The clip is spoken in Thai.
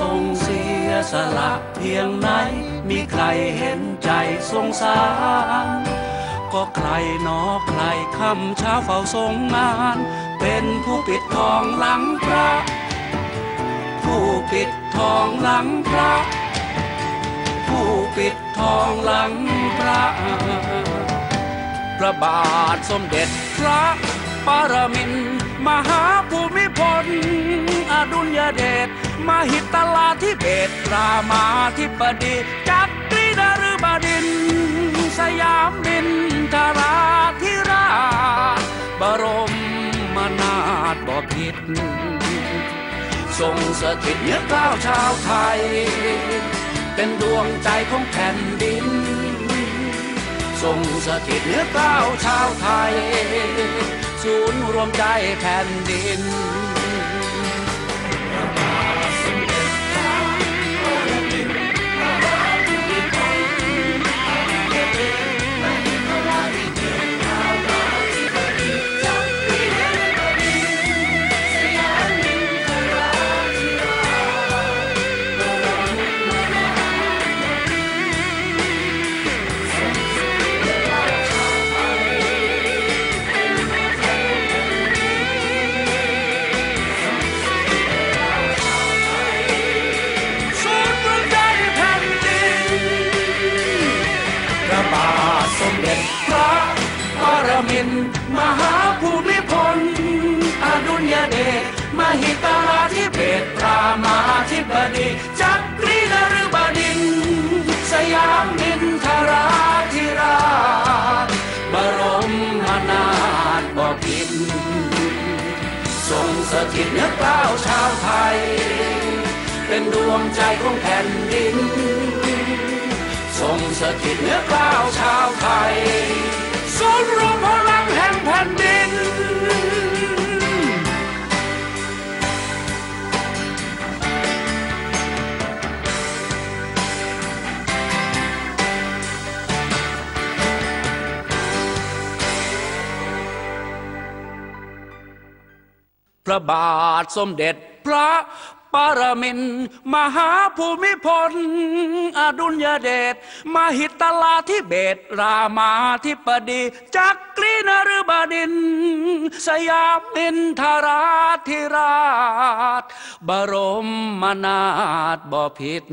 ทรงเสียสละเพียงไหน มีใครเห็นใจสงสาร ก็ใครนอใครคำเช้าเฝ้าทรงงาน เป็นผู้ปิดทองหลังพระ ผู้ปิดทองหลังพระ ผู้ปิดทองหลังพระ พระบาทสมเด็จพระปรมินทรมหาภูมิพลอดุลยเดช มหิตลาธิเบศรามาธิบดีจักรีดารุบดินทร์สยามบินทราธิราชบรมนาถบพิตรทรงสถิตเนื้อก้าวชาวไทย เป็นดวงใจของแผ่นดิน ทรงสถิตเนื้อก้าวชาวไทย ศูนย์รวมใจแผ่นดิน มิน มหาภูมิพล อดุลยเดชมหิตลาธิเบศรามาธิบดีจักรีนฤบดิน สยามบินทราธิราชบรมนาถบพิตรทรงสถิตเนื้อกล้าวชาวไทย เป็นดวงใจของแผ่นดิน ทรงสถิตเนื้อกล้าวชาวไทย พระบาทสมเด็จพระปรมินทรมหาภูมิพล อดุลยเดชมหิตลาธิเบศรามาธิบดีจักรีนฤบดิน สยามมินทราธิราช บรมนาถบพิตร